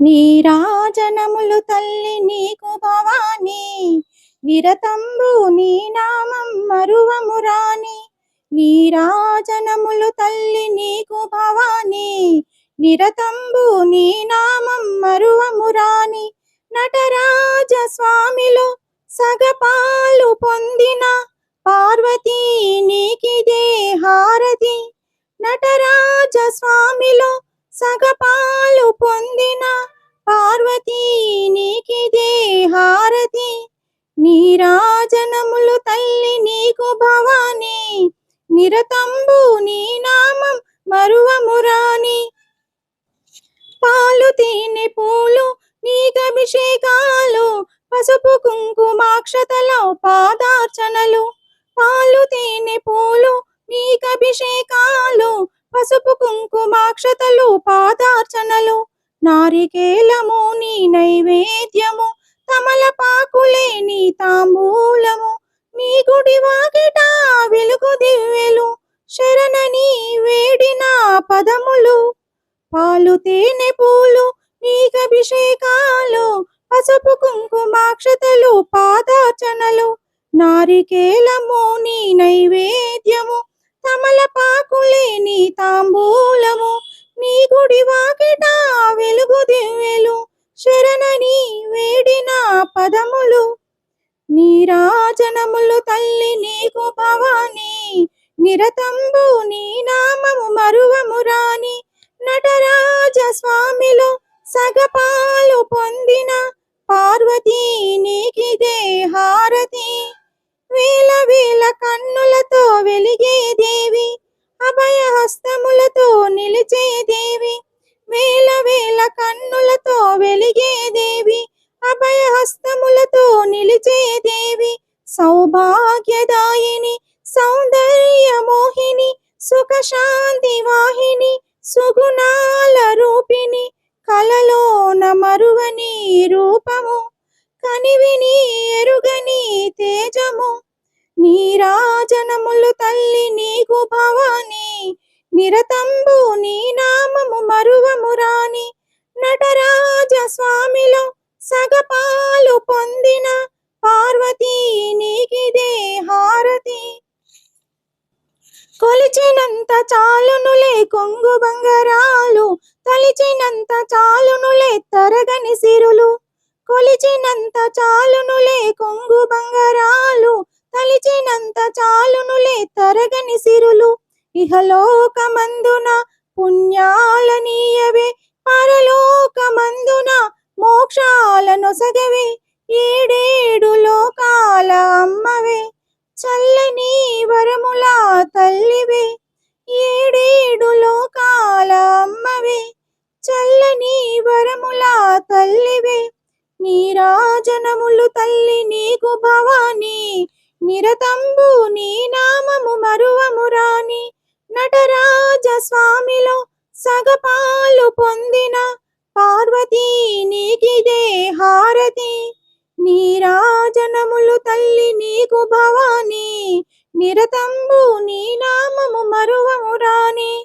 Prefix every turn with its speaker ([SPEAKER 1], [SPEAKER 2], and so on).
[SPEAKER 1] నీరాజనములు తల్లి నీకు భవాని నిరతంబు నీ నామం మరువమురాని నీరాజనములు తల్లి నీకు భవాని నిరతంబు నీ నామం మరువమురాని నటరాజ స్వామిలో సగపాలు పొందిన పార్వతీ నీకిదే హారతి నటరాజ స్వామిలో సగపాలు పొందిన పార్వతీ నీకిదే హారతి. నీరాజనములు తల్లి నీకు భవాని. నిరతంబు నీ నామం మరువమురాని పాలు తేనె పూలు నీకభిషేకాలు పసుపు కుంకుమాక్షతలో పాదార్చనలు. పాలు తేనె పూలు నీకభిషేకాలు పసుపు కుంకుమాక్షతలు పాదార్చనలు. నారికేలము నీ నైవేద్యము తమలపాకులే నీ తాంబూలము నీ గుడి వాకిట వెలుగు దివ్వెలు శరణని వేడిన పదములు. పాలు తేనె పూలు నీకభిషేకాలు పసుపు కుంకుమాక్షతలు పాదార్చనలు. నారికేలము నీ నైవేద్యము తమలపాకులే నీ తాంబూలము నీ గుడి వాకిట వెలుగు దివ్వెలు శరణని వేడిన పదములు. నీరాజనములు తల్లి నీకు భవాని నిరతంబు నీ నామము మరువమురాని నటరాజ స్వామిలో సగపాలు పొందిన పార్వతీ నీకిదే హారతి. వేల సౌభాగ్యదాయిని సౌందర్య మోహిని సుఖ శాంతి వాహిని సుగుణాల రూపిణి కలలోన మరువని రూపము కనివిని ఎరుగని తేజము నీరాజనములు తల్లి నీకు భవాని నిరతంబు నీ నామము మరువమురాని నటరాజ స్వామిలో సగపాలు పొంది చాలునులే కొంగు బంగారాలు తలిచినంత చాలునులే తరగని సిరులు కొలిచినంత చాలునులే కొంగు బంగారాలు తలిచినంత చాలునులే తరగని సిరులు. ఇహలోకమందున పుణ్యాలనీయవే పరలోకమందున మోక్షాలనొసగవే ఏడేడు లోకాల అమ్మవే చల్లని వరముల తల్లివే నీరాజనములు తల్లి నీకు భవాని నిరతంబు నీ నామము మరువమురాని నటరాజ స్వామిలో సగపాలు పొందిన పార్వతీ నీకిదే హారతి. నీరాజనములు తల్లి నీకు భవాని నిరతంబు నీ నామము మరువమురాని